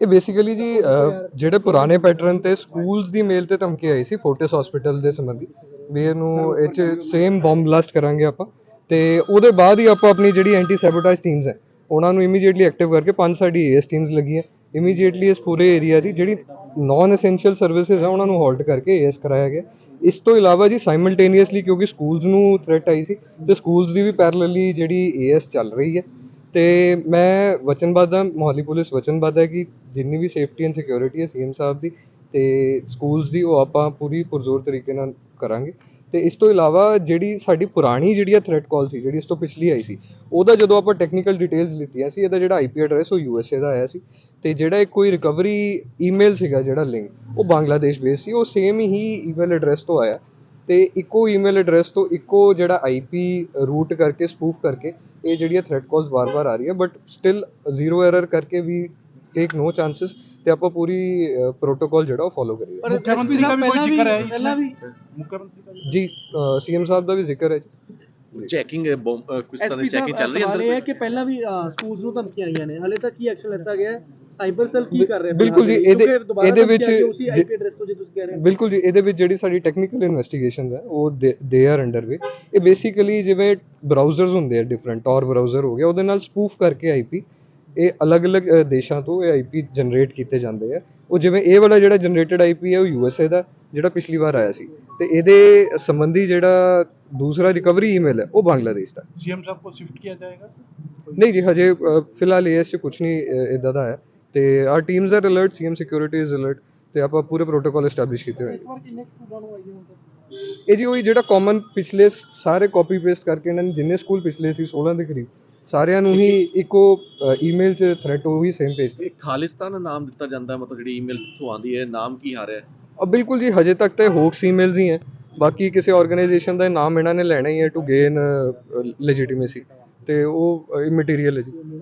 ਇਹ ਬੇਸਿਕਲੀ ਜੀ ਜਿਹੜੇ ਪੁਰਾਣੇ ਪੈਟਰਨ ਤੇ ਸਕੂਲਸ ਦੀ ਮੇਲ ਤੇ ਧਮਕੀ ਆਈ ਸੀ ਫੋਰਟਿਸ ਹਸਪੀਟਲ ਦੇ ਸੰਬੰਧੀ। ਵੀ ਇਹਨੂੰ ਇਹ ਚ ਸੇਮ ਬੰਬ ਬਲਾਸਟ ਕਰਾਂਗੇ ਆਪਾਂ। ਤੇ ਉਹਦੇ ਬਾਅਦ ਹੀ ਆਪਾਂ ਆਪਣੀ ਜਿਹੜੀ ਐਂਟੀ ਸੈਬੋਟੇਜ ਟੀਮਸ ਹੈ ਉਹਨਾਂ ਨੂੰ ਇਮੀਡੀਏਟਲੀ ਐਕਟਿਵ ਕਰਕੇ ਪੰਜ ਸਾਡੀ ਏਐਸ ਟੀਮਸ ਲੱਗੀਆਂ। ਇਮੀਡੀਏਟਲੀ ਇਸ ਪੂਰੇ ਏਰੀਆ ਦੀ ਜਿਹੜੀ ਨਾਨ ਐਸੈਂਸ਼ੀਅਲ ਸਰਵਿਸਿਜ਼ ਹੈ ਉਹਨਾਂ ਨੂੰ ਹਾਲਟ ਕਰਕੇ ਏਐਸ ਕਰਾਇਆ ਗਿਆ। ਇਸ ਤੋਂ ਇਲਾਵਾ ਜੀ ਸਾਈਮਲਟੇਨੀਅਸਲੀ ਕਿਉਂਕਿ ਸਕੂਲਸ ਨੂੰ ਥ੍ਰੈਟ ਆਈ ਸੀ ਤੇ ਸਕੂਲਸ ਦੀ ਵੀ ਪੈਰਲਲੀ ਜਿਹੜੀ ਏਐਸ ਚੱਲ ਰਹੀ ਹੈ। ਤੇ ਮੈਂ ਵਚਨਬੱਧ ਹਾਂ, ਮੋਹਾਲੀ ਪੁਲਿਸ ਵਚਨਬੱਧ ਹੈ ਕਿ ਜਿੰਨੀ ਵੀ ਸੇਫਟੀ ਐਂਡ ਸਿਕਿਉਰਿਟੀ ਹੈ ਸੀਐਮ ਸਾਹਿਬ ਦੀ ਅਤੇ ਸਕੂਲਸ ਦੀ, ਉਹ ਆਪਾਂ ਪੂਰੀ ਪੁਰਜ਼ੋਰ ਤਰੀਕੇ ਨਾਲ ਕਰਾਂਗੇ। ਤੇ ਇਸ ਤੋਂ ਇਲਾਵਾ ਜਿਹੜੀ ਸਾਡੀ ਪੁਰਾਣੀ ਜਿਹੜੀ ਆ ਥ੍ਰੈਟ ਕਾਲ ਸੀ, ਜਿਹੜੀ ਇਸ ਤੋਂ ਪਿਛਲੀ ਆਈ ਸੀ, ਉਹਦਾ ਜਦੋਂ ਆਪਾਂ ਟੈਕਨੀਕਲ ਡਿਟੇਲਸ ਲਿੱਤੀਆਂ ਸੀ, ਇਹਦਾ ਜਿਹੜਾ ਆਈਪੀ ਐਡਰੈਸ ਉਹ ਯੂਐਸਏ ਦਾ ਆਇਆ ਸੀ ਤੇ ਜਿਹੜਾ ਇੱਕ ਕੋਈ ਰਿਕਵਰੀ ਈਮੇਲ ਸੀਗਾ ਜਿਹੜਾ ਲਿੰਕ ਉਹ ਬੰਗਲਾਦੇਸ਼ ਬੇਸ ਸੀ, ਉਹ ਸੇਮ ਹੀ ਈਮੇਲ ਐਡਰੈਸ ਤੋਂ ਆਇਆ। ਤੇ ਇੱਕੋ ਈਮੇਲ ਐਡਰੈਸ ਤੋਂ ਇੱਕੋ ਜਿਹੜਾ ਆਈਪੀ ਰੂਟ ਕਰਕੇ ਸਪੂਫ ਕਰਕੇ ਇਹ ਜਿਹੜੀ ਥ੍ਰੈਡ ਕਾਲਸ ਵਾਰ-ਵਾਰ ਆ ਰਹੀ ਹੈ ਬਟ ਸਟਿਲ ਜ਼ੀਰੋ ਐਰਰ ਕਰਕੇ ਵੀ ਟੇਕ ਨੋ ਚਾਂਸਸ ਤੇ ਆਪਾਂ ਪੂਰੀ ਪ੍ਰੋਟੋਕਾਲ ਜਿਹੜਾ ਉਹ ਫੋਲੋ ਕਰੀਏ। ਪਰ ਮੁੱਖ ਮੰਤਰੀ ਜੀ ਸੀਐਮ ਸਾਹਿਬ ਦਾ ਵੀ ਜ਼ਿਕਰ ਹੈ ਚੈਕਿੰਗ ਕਿਸ ਤਰ੍ਹਾਂ ਦੀ ਐਸਪੀ ਸਾਹਿਬ ਚੈਕਿੰਗ ਚੱਲ ਰਹੀ ਹੈ ਸਵਾਲ ਇਹ ਹੈ ਅੰਦਰ ਕਿ ਪਹਿਲਾਂ ਵੀ ਸਕੂਲਸ ਨੂੰ ਧਮਕੀਆਂ ਆਈਆਂ ਨੇ। ਹਲੇ ਤੱਕ ਕੀ ਐਕਸ਼ਨ ਲਿੱਤਾ ਗਿਆ ਹੈ? ਸਾਈਬਰ ਸੈੱਲ ਕੀ ਕਰ ਰਿਹਾ ਹੈ? ਬਿਲਕੁਲ ਜੀ? ਇਹਦੇ- ਇਹਦੇ ਵਿੱਚ ਉਸੀ ਆਈਪੀ ਐਡਰੈਸ ਤੋਂ ਜੇ ਤੁਸੀਂ ਕਹਿ ਰਹੇ ਹੋ। ਬਿਲਕੁਲ ਜੀ ਇਹਦੇ ਵਿੱਚ ਜਿਹੜੀ ਸਾਡੀ ਟੈਕਨੀਕਲ ਇਨਵੈਸਟੀਗੇਸ਼ਨਸ ਹੈ ਉਹ ਦੇ ਆਰ ਅੰਡਰ ਵੇ ਇਹ ਬੇਸਿਕਲੀ ਜਿਵੇਂ ਬਰਾਊਜ਼ਰਸ ਹੁੰਦੇ ਆ ਡਿਫਰੈਂਟ ਟੌਰ ਬਰਾਊਜ਼ਰ ਹੋ ਗਿਆ ਉਹਦੇ ਨਾਲ ਸਪੂਫ ਕਰਕੇ ਆਈਪੀ ਇਹ ਅਲੱਗ-ਅਲੱਗ ਦੇਸ਼ਾਂ ਤੋਂ ਇਹ ਆਈਪੀ ਜਨਰੇਟ ਕੀਤੇ ਜਾਂਦੇ ਆ। ਉਹ ਜਿਵੇਂ ਇਹ ਵਾਲਾ ਜਿਹੜਾ ਜਨਰੇਟਡ ਆਈਪੀ ਹੈ ਉਹ ਯੂਐਸਏ ਦਾ ਜਿਹੜਾ ਪਿਛਲੀ ਵਾਰ ਆਇਆ ਸੀ ਤੇ ਇਹਦੇ ਸੰਬੰਧੀ ਜਿਹੜਾ ਦੂਸਰਾ ਰਿਕਵਰੀ ਈਮੇਲ ਹੈ ਉਹ ਬੰਗਲਾਦੇਸ਼ ਦਾ। ਜੀਐਮ ਸਾਹਿਬ ਕੋ ਸ਼ਿਫਟ ਕੀਤਾ ਜਾਏਗਾ? ਨਹੀਂ ਜੀ ਹਜੇ ਫਿਲਹਾਲ ਇਸ 'ਚ ਕੁਝ ਨਹੀਂ ਇਦਾਂ ਦਾ ਹੈ। ਤੇ are teams are alert CM security is alert ਤੇ ਆਪਾਂ ਪੂਰੇ ਪ੍ਰੋਟੋਕਾਲ ਐਸਟੈਬਲਿਸ਼ ਕੀਤੇ ਹੋਏ। ਇਹ ਜੀ ਉਹੀ ਜਿਹੜਾ ਕਾਮਨ ਪਿਛਲੇ ਸਾਰੇ ਕਾਪੀ ਪੇਸਟ ਕਰਕੇ ਇਹਨਾਂ ਨੇ ਜਿੰਨੇ ਸਕੂਲ ਪਿਛਲੇ ਸੀ 16 ਦੇ ਕਰੀਬ ਸਾਰਿਆਂ ਨੂੰ ਹੀ ਇੱਕੋ ਈਮੇਲ 'ਚ ਥਰੈਟ ਉਹ ਵੀ ਸੇਮ ਪੇਜ ਤੇ ਖਾਲਿਸਤਾਨ ਨਾਮ ਦਿੱਤਾ ਜਾਂਦਾ ਮਤਲਬ ਜਿਹੜੀ ਈਮੇਲ ਤੋਂ ਆਉਂਦੀ ਹੈ ਨਾਮ ਕੀ ਆ ਰਿਹਾ ਬਿਲਕੁਲ ਜੀ, ਹਜੇ ਤੱਕ ਤੇ ਹੋਕਸ ਈਮੇਲਸ ਹੀ ਹੈ। ਬਾਕੀ ਕਿਸੇ ਆਰਗੇਨਾਈਜੇਸ਼ਨ ਦਾ ਨਾਮ ਇਹਨਾਂ ਨੇ ਲੈਣਾ ਹੀ ਹੈ ਟੂ ਗੇਨ ਲੈਜੀਟੀਮੇਸੀ ਤੇ ਉਹ ਇਮਟੀਰੀਅਲ ਹੈ ਜੀ।